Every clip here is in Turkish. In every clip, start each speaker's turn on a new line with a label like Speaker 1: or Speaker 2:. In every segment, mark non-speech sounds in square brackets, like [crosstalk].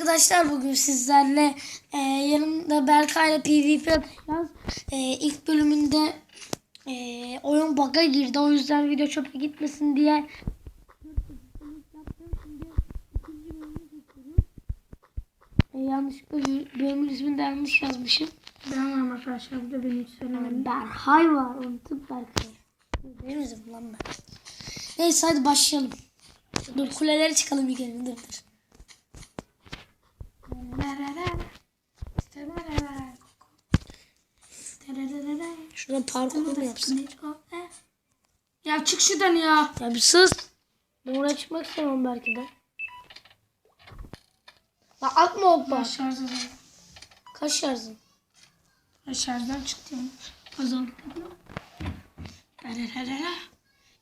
Speaker 1: Arkadaşlar bugün sizlerle e, yanımda Berkay'la PvP yapacağız. E, ilk bölümünde e, oyun bug'a girdi. O yüzden video çöpe gitmesin diye e, yanlışlıkla bölümün ismini de yanlış yazmışım.
Speaker 2: Ben varım arkadaşlar bu da beni hiç söylemedim.
Speaker 1: Berkay var. Unutup Berkay. Değil mi lan ben? Neyse hadi başlayalım. Dur kulelere çıkalım bir kere. Dur dur. Şuradan parkur mu yapsın?
Speaker 2: Ya çık şuradan ya.
Speaker 1: Ya bir sus. Ben oraya çıkmak istemem belki de. Bak atma okma.
Speaker 2: Şarjdan,
Speaker 1: Kaç şarjın?
Speaker 2: şarjdan çıktı ya. Azaldı.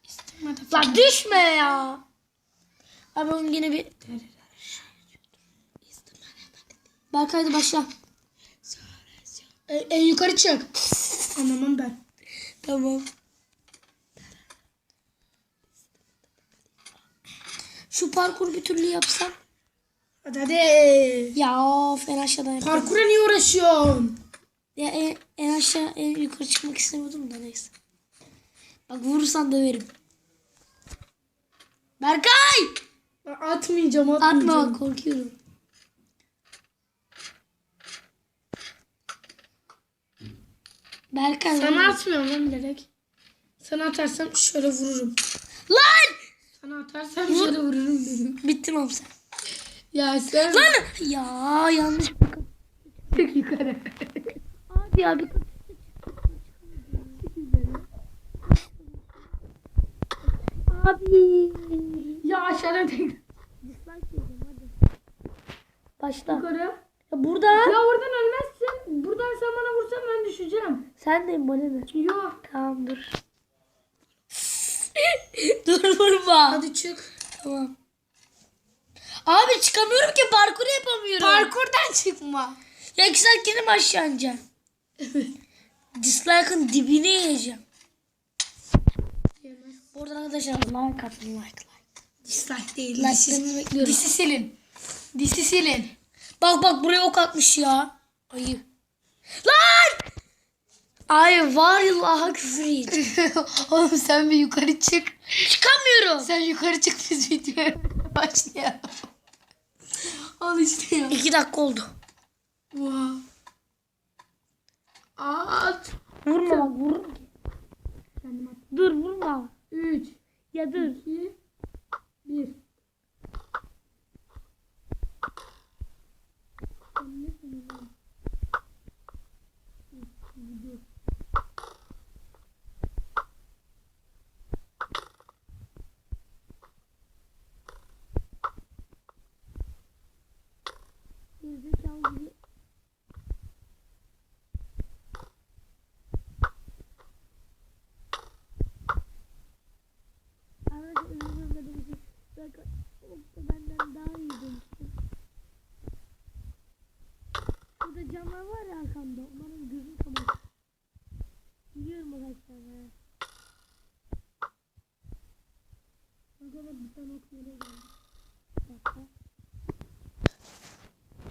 Speaker 2: İstemedi.
Speaker 1: Lan düşme ya. Abi onun yine bir... Berkay hadi başla.
Speaker 2: E, en yukarı çık. Anlamam ben.
Speaker 1: Tamam. Şu parkur bir türlü yapsam.
Speaker 2: Hadi hadi.
Speaker 1: Ya of en aşağıdan yapalım.
Speaker 2: Parkura niye uğraşıyorsun?
Speaker 1: Ya en, en aşağı en yukarı çıkmak istemiyordum da neyse. Bak vurursan döverim. Berkay!
Speaker 2: Ben atmayacağım atmayacağım.
Speaker 1: Atma korkuyorum. Berkay
Speaker 2: Sana atmıyorum lan bilerek. Sana atarsam şöyle vururum.
Speaker 1: Lan!
Speaker 2: Sana atarsam şöyle vururum dedim.
Speaker 1: Bittin oğlum sen.
Speaker 2: Ya sen
Speaker 1: Lan! Ya yanlış
Speaker 2: çık yukarı.
Speaker 1: Abi ya bir. Abi.
Speaker 2: ya aşağıdan tekrar.
Speaker 1: Başla.
Speaker 2: Yukarı.
Speaker 1: Ya burada.
Speaker 2: Ya oradan ölmezsin. Sen bana vursan ben düşeceğim.
Speaker 1: Sen de bana ne?
Speaker 2: Yok.
Speaker 1: Tamam [laughs] dur. dur vurma.
Speaker 2: Hadi çık.
Speaker 1: Tamam. Abi çıkamıyorum ki parkur yapamıyorum.
Speaker 2: Parkurdan çıkma.
Speaker 1: ya iki saat kendim aşağı ineceğim. Dislike'ın dibine yiyeceğim. Oradan arkadaşlar like atın like like.
Speaker 2: Dislike değil.
Speaker 1: Like'larınızı bekliyorum.
Speaker 2: Disi silin. Disi silin.
Speaker 1: Bak bak buraya ok atmış ya. Ayı. Lan! Ay var ya Allah'a küfür et. [laughs]
Speaker 2: Oğlum sen bir yukarı çık.
Speaker 1: Çıkamıyorum.
Speaker 2: Sen yukarı çık biz videoya başlayalım. Al işte ya.
Speaker 1: İki dakika oldu.
Speaker 2: Wow. At.
Speaker 1: Vurma ki. Dur vurma.
Speaker 2: 3,
Speaker 1: Ya dur.
Speaker 2: 2, 1.
Speaker 1: Mm-hmm.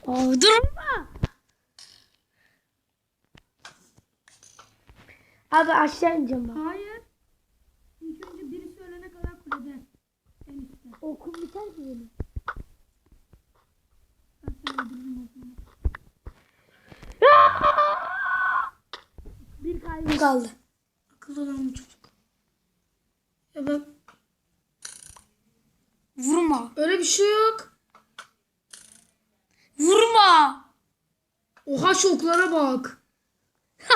Speaker 1: Oh, durma. Abi aşağı ineceğim ben.
Speaker 2: Hayır. İlk önce birisi ölene kadar kulede. En üstte.
Speaker 1: Okum biter ki benim.
Speaker 2: Ben seni öldürürüm o zaman. [laughs]
Speaker 1: Bir kalbim kaldı.
Speaker 2: Akıllı olan bu çocuk. Ya bak
Speaker 1: Vurma.
Speaker 2: öyle bir şey yok.
Speaker 1: Vurma.
Speaker 2: Oha şu oklara bak. [laughs]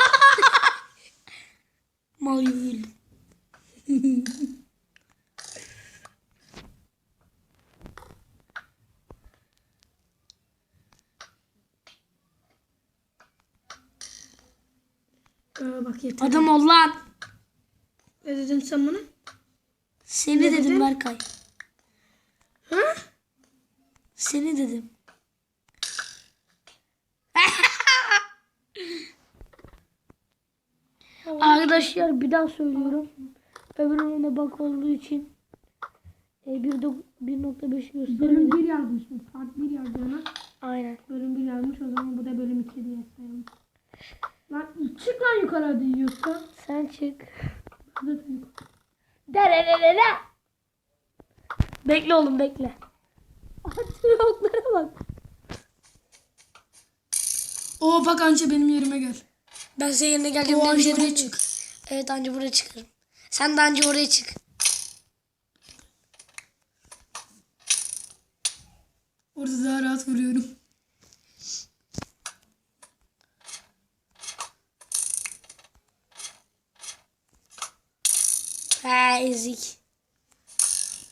Speaker 1: Mal yürü.
Speaker 2: Ee, bak yeter.
Speaker 1: Adam ol lan.
Speaker 2: Ne dedin sen bana?
Speaker 1: Seni
Speaker 2: Ne
Speaker 1: dedim
Speaker 2: dedin?
Speaker 1: Berkay.
Speaker 2: Ha?
Speaker 1: Seni dedim. Arkadaşlar bir daha söylüyorum. Öbür oyuna bak olduğu için e, 1.5 gösteriyor.
Speaker 2: Bölüm 1 yazmış. Part 1 yazdığına.
Speaker 1: Aynen.
Speaker 2: Bölüm 1 yazmış. O zaman bu da bölüm 2 diye sayalım. Lan çık lan yukarı hadi yoksa.
Speaker 1: Sen çık. Derelelele. Bekle oğlum bekle. Atıyor oklara bak.
Speaker 2: Oo bak anca benim yerime gel.
Speaker 1: Ben senin yerine bir
Speaker 2: anca buraya
Speaker 1: demedim. Evet anca buraya çıkarım. Sen de anca oraya çık.
Speaker 2: Orada daha rahat vuruyorum.
Speaker 1: Ha ezik.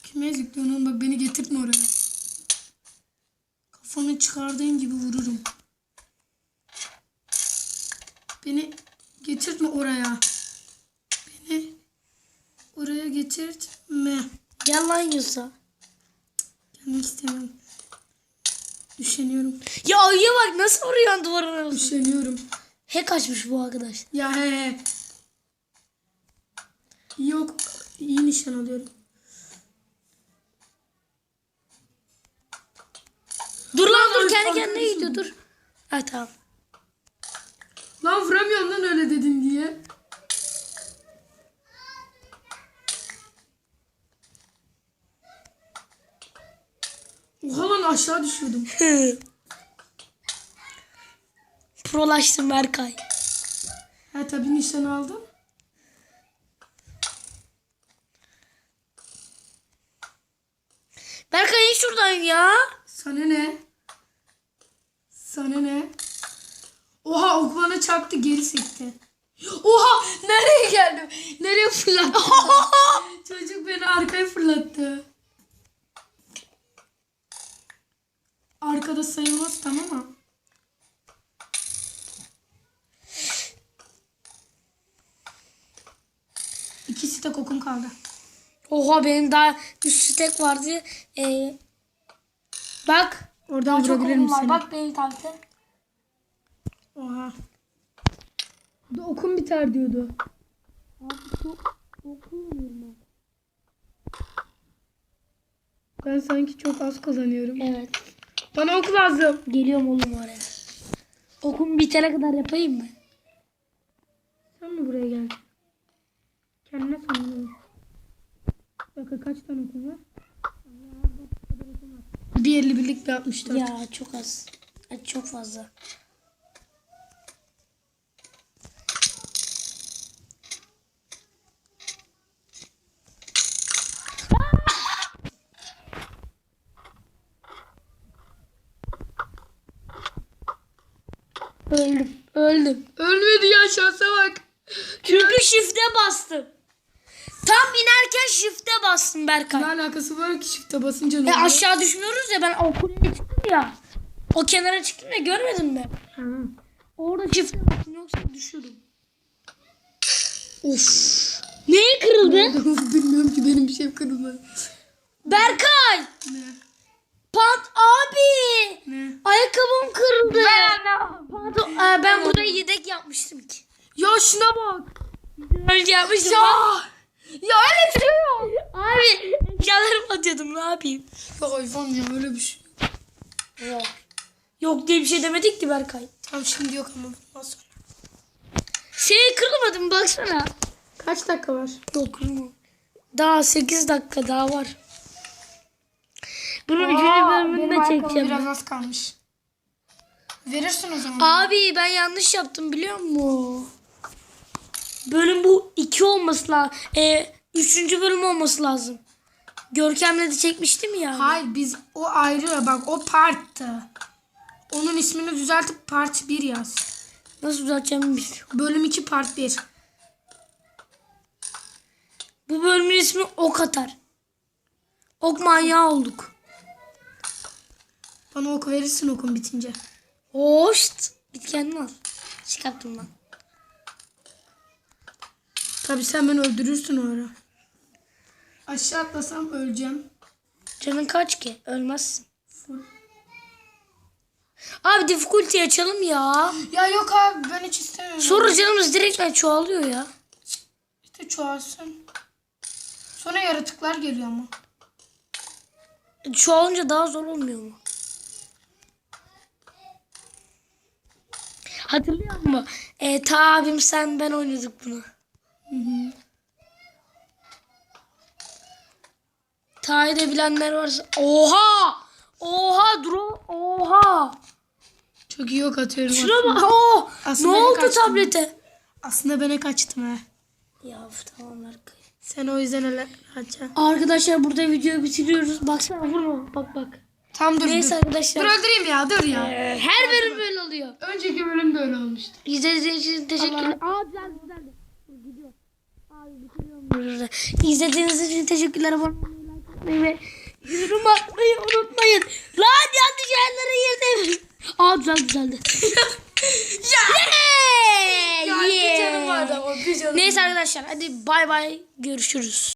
Speaker 2: Kime ezikliyorsun oğlum bak beni getirtme oraya. Kafanı çıkardığın gibi vururum. Beni getirtme oraya. Beni oraya getirtme.
Speaker 1: Gel lan Yusa.
Speaker 2: Gelmek istemiyorum. Üşeniyorum.
Speaker 1: Ya ayıya bak nasıl vuruyorsun duvarın arasına.
Speaker 2: Üşeniyorum.
Speaker 1: Hack açmış bu arkadaş.
Speaker 2: Ya he he. Yok. iyi nişan alıyorum.
Speaker 1: Dur lan dur kendi kendine gidiyor dur. Ha tamam.
Speaker 2: Lan vuramıyorum lan öyle dedin diye. Oha lan aşağı düşüyordum. [laughs]
Speaker 1: Prolaştım Berkay.
Speaker 2: Ha tabii nişan aldım.
Speaker 1: Berkay in şuradan ya.
Speaker 2: Sana ne? Sana ne? Oha ok bana çarptı geri sekti. Oha nereye geldim? Nereye fırlattı? [laughs] Çocuk beni arkaya fırlattı. Arkada sayılmaz tamam mı? İkisi de kokum kaldı.
Speaker 1: Oha benim daha üst stek vardı. Ee, bak.
Speaker 2: Oradan vurabilirim
Speaker 1: okum
Speaker 2: seni.
Speaker 1: Bak beni takip.
Speaker 2: Oha. Bu da okum biter diyordu. Ben sanki çok az kazanıyorum.
Speaker 1: Evet.
Speaker 2: Bana ok lazım.
Speaker 1: Geliyorum oğlum oraya. Okum bitene kadar yapayım mı?
Speaker 2: Sen mi buraya geldin? Kendine sanırım. Dakika kaç tane okum var? Bir elli birlik bir 64.
Speaker 1: Ya çok az. Çok fazla. Öldüm. Öldüm.
Speaker 2: Ölmedi ya şansa bak.
Speaker 1: Çünkü shift'e bastım. Tam inerken shift'e bastım Berkay.
Speaker 2: Ne alakası var ki shift'e basınca ne
Speaker 1: E
Speaker 2: oluyor?
Speaker 1: aşağı düşmüyoruz ya ben o kuleye çıktım ya. O kenara çıktım ya görmedin mi? Orada shift'e bastım yoksa düşürdüm. Of. Neyi kırıldı? [laughs]
Speaker 2: Bilmiyorum ki benim bir şey kırılmadı.
Speaker 1: Berkay.
Speaker 2: Ne?
Speaker 1: Pant abi.
Speaker 2: Ne?
Speaker 1: Ayakkabım kırıldı. Aa, ben burada yedek yapmıştım ki.
Speaker 2: Ya şuna bak.
Speaker 1: Önce yapmıştım.
Speaker 2: Ya. Ya öyle bir şey yok.
Speaker 1: Abi eşyalarımı atıyordum ne yapayım?
Speaker 2: Ya hayvan ya öyle bir şey. yok.
Speaker 1: Yok. Diye bir şey demedik ki Berkay.
Speaker 2: Tamam şimdi yok ama bundan sonra.
Speaker 1: Şey kırılmadı mı baksana.
Speaker 2: Kaç dakika var?
Speaker 1: Yok kırılmadı. Daha 8 dakika daha var. Bunun 3. bölümünü de çekeceğim.
Speaker 2: biraz az kalmış. Verirsin o zaman.
Speaker 1: Abi ben yanlış yaptım biliyor musun? Bölüm bu 2 olması lazım. E, 3. bölüm olması lazım. Görkem'le de çekmiştim ya.
Speaker 2: Hayır biz o ayrı bak o parttı. Onun ismini düzeltip part 1 yaz.
Speaker 1: Nasıl düzelteceğimi bilmiyorum.
Speaker 2: Bölüm 2 part 1.
Speaker 1: Bu bölümün ismi Ok Atar. Ok manyağı olduk.
Speaker 2: Bana ok verirsin okun bitince.
Speaker 1: Hoşt. Git kendin al. Çıkarttım lan.
Speaker 2: Tabi sen beni öldürürsün o ara. Aşağı atlasam öleceğim.
Speaker 1: Canın kaç ki? Ölmezsin.
Speaker 2: Full.
Speaker 1: Abi difficulty açalım ya.
Speaker 2: Ya yok abi ben hiç istemiyorum.
Speaker 1: Sonra canımız direktmen çoğalıyor ya.
Speaker 2: İşte çoğalsın. Sonra yaratıklar geliyor ama.
Speaker 1: Çoğalınca daha zor olmuyor mu? Hatırlıyor musun? E, ta abim sen ben oynuyorduk bunu. Ta'yı da bilenler varsa. Oha! Oha Dro oha!
Speaker 2: Çok iyi ok atıyorum.
Speaker 1: Şuna bak. Oh!
Speaker 2: Aslında
Speaker 1: ne oldu
Speaker 2: kaçtım.
Speaker 1: tablete?
Speaker 2: Aslında ben kaçtım ha.
Speaker 1: Ya tamam Berkay.
Speaker 2: Sen o yüzden öyle açacaksın.
Speaker 1: Arkadaşlar burada videoyu bitiriyoruz. Baksana vurma. Bak bak.
Speaker 2: Tam dur
Speaker 1: Neyse
Speaker 2: dur.
Speaker 1: arkadaşlar.
Speaker 2: Dur öldüreyim ya dur ya.
Speaker 1: Ee, her bölüm böyle oluyor.
Speaker 2: Önceki bölüm de öyle olmuştu.
Speaker 1: İzlediğiniz için teşekkürler. Aa güzel güzel. Gidiyor. Abi bitiriyorum burada. İzlediğiniz için teşekkürler. Abone olmayı, like atmayı ve yorum atmayı unutmayın. Lan yanlış yerlere girdim. Aa güzel güzeldi. [laughs]
Speaker 2: Ya,
Speaker 1: Yeah!
Speaker 2: ya bir
Speaker 1: Yeah!
Speaker 2: canım vardı ama bir canım.
Speaker 1: Neyse arkadaşlar hadi bay bay görüşürüz.